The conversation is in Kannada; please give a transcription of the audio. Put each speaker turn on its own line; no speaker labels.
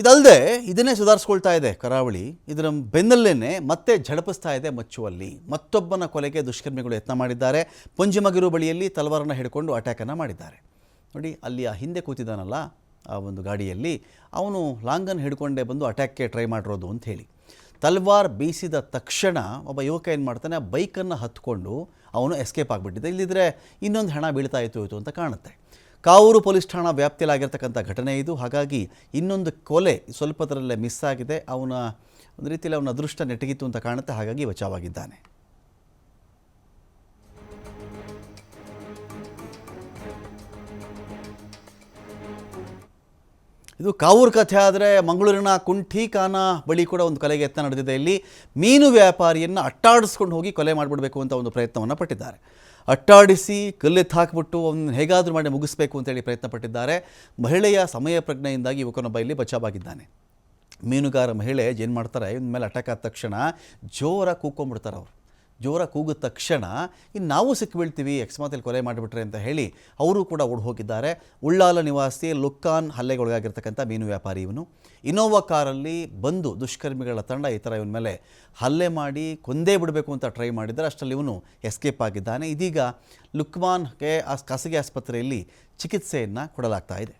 ಇದಲ್ಲದೆ ಇದನ್ನೇ ಸುಧಾರಿಸ್ಕೊಳ್ತಾ ಇದೆ ಕರಾವಳಿ. ಇದರ ಬೆನ್ನಲ್ಲೇ ಮತ್ತೆ ಝಡಪಿಸ್ತಾ ಇದೆ ಮಚ್ಚುವಲ್ಲಿ. ಮತ್ತೊಬ್ಬನ ಕೊಲೆಗೆ ದುಷ್ಕರ್ಮಿಗಳು ಯತ್ನ ಮಾಡಿದ್ದಾರೆ. ಪುಂಜಿಮಗಿರು ಬಳಿಯಲ್ಲಿ ತಲವಾರನ್ನು ಹಿಡ್ಕೊಂಡು ಅಟ್ಯಾಕನ್ನು ಮಾಡಿದ್ದಾರೆ. ನೋಡಿ, ಅಲ್ಲಿ ಆ ಹಿಂದೆ ಕೂತಿದ್ದಾನಲ್ಲ, ಆ ಒಂದು ಗಾಡಿಯಲ್ಲಿ, ಅವನು ಲಾಂಗನ್ ಹಿಡ್ಕೊಂಡೇ ಬಂದು ಅಟ್ಯಾಕ್ಗೆ ಟ್ರೈ ಮಾಡಿರೋದು ಅಂತ ಹೇಳಿ. ತಲ್ವಾರ್ ಬೀಸಿದ ತಕ್ಷಣ ಒಬ್ಬ ಯುವಕ ಏನು ಮಾಡ್ತಾನೆ, ಆ ಬೈಕನ್ನು ಹತ್ಕೊಂಡು ಅವನು ಎಸ್ಕೇಪ್ ಆಗಿಬಿಟ್ಟಿದ್ದೆ ಇಲ್ಲಿದ್ರೆ ಇನ್ನೊಂದು ಹಣ ಬೀಳ್ತಾ ಇತ್ತು ಇತ್ತು ಅಂತ ಕಾಣುತ್ತೆ. ಕಾವೂರು ಪೊಲೀಸ್ ಠಾಣಾ ವ್ಯಾಪ್ತಿಯಲ್ಲಾಗಿರ್ತಕ್ಕಂಥ ಘಟನೆ ಇದು. ಹಾಗಾಗಿ ಇನ್ನೊಂದು ಕೊಲೆ ಸ್ವಲ್ಪದರಲ್ಲೇ ಮಿಸ್ ಆಗಿದೆ. ಅವನ ಒಂದು ರೀತಿಯಲ್ಲಿ ಅವನ ಅದೃಷ್ಟ ನೆಟ್ಟಗಿತ್ತು ಅಂತ ಕಾಣುತ್ತೆ. ಹಾಗಾಗಿ ಬಚಾವಾಗಿದ್ದಾನೆ ಇದು ಕಾವೂರು ಕಥೆ ಆದರೆ ಮಂಗಳೂರಿನ ಕುಂಠಿಕಾನ ಬಳಿ ಕೂಡ ಒಂದು ಕಲೆಗೆ ಯತ್ನ ನಡೆದಿದೆ. ಇಲ್ಲಿ ಮೀನು ವ್ಯಾಪಾರಿಯನ್ನು ಅಟ್ಟಾಡಿಸ್ಕೊಂಡು ಹೋಗಿ ಕೊಲೆ ಮಾಡಿಬಿಡಬೇಕು ಅಂತ ಒಂದು ಪ್ರಯತ್ನವನ್ನು ಪಟ್ಟಿದ್ದಾರೆ. ಅಟ್ಟಾಡಿಸಿ ಕಲ್ಲೆತ್ತು ಹಾಕಿಬಿಟ್ಟು ಅವನ್ನ ಹೇಗಾದರೂ ಮಾಡಿ ಮುಗಿಸ್ಬೇಕು ಅಂತೇಳಿ ಪ್ರಯತ್ನ ಪಟ್ಟಿದ್ದಾರೆ. ಮಹಿಳೆಯ ಸಮಯ ಪ್ರಜ್ಞೆಯಿಂದಾಗಿ ಯುವಕನೊಬ್ಬ ಇಲ್ಲಿ ಬಚಾವಾಗಿದ್ದಾನೆ. ಮೀನುಗಾರ ಮಹಿಳೆ ಏನು ಮಾಡ್ತಾರೆ? ಇವನ ಮೇಲೆ ಅಟ್ಯಾಕ್ ಆದ ತಕ್ಷಣ ಜೋರಾಗಿ ಕೂಕೊಂಡ್ಬಿಡ್ತಾರೆ ಅವರು. ಜೋರ ಕೂಗಿದ ತಕ್ಷಣ ಇನ್ನು ನಾವು ಸಿಕ್ಕಿಬೀಳ್ತೀವಿ ಅಕಸ್ಮಾತಲ್ಲಿ ಕೊಲೆ ಮಾಡಿಬಿಟ್ರೆ ಅಂತ ಹೇಳಿ ಅವರು ಕೂಡ ಓಡ್ ಹೋಗಿದ್ದಾರೆ ಉಳ್ಳಾಲ ನಿವಾಸಿ ಲುಕ್ಕಾನ್ ಹಲ್ಲೆಗೊಳಗಾಗಿರ್ತಕ್ಕಂಥ ಮೀನು ವ್ಯಾಪಾರಿ ಇವನು. ಇನೋವಾ ಕಾರಲ್ಲಿ ಬಂದು ದುಷ್ಕರ್ಮಿಗಳ ತಂಡ ಈ ಥರ ಇವನ ಮೇಲೆ ಹಲ್ಲೆ ಮಾಡಿ ಕೊಂದೇ ಬಿಡಬೇಕು ಅಂತ ಟ್ರೈ ಮಾಡಿದ್ದಾರೆ ಅಷ್ಟರಲ್ಲಿ ಇವನು ಎಸ್ಕೇಪ್ ಆಗಿದ್ದಾನೆ. ಇದೀಗ ಲುಕ್ಮಾನ್ಗೆ ಆ ಖಾಸಗಿ ಆಸ್ಪತ್ರೆಯಲ್ಲಿ ಚಿಕಿತ್ಸೆಯನ್ನು ಕೊಡಲಾಗ್ತಾ ಇದೆ.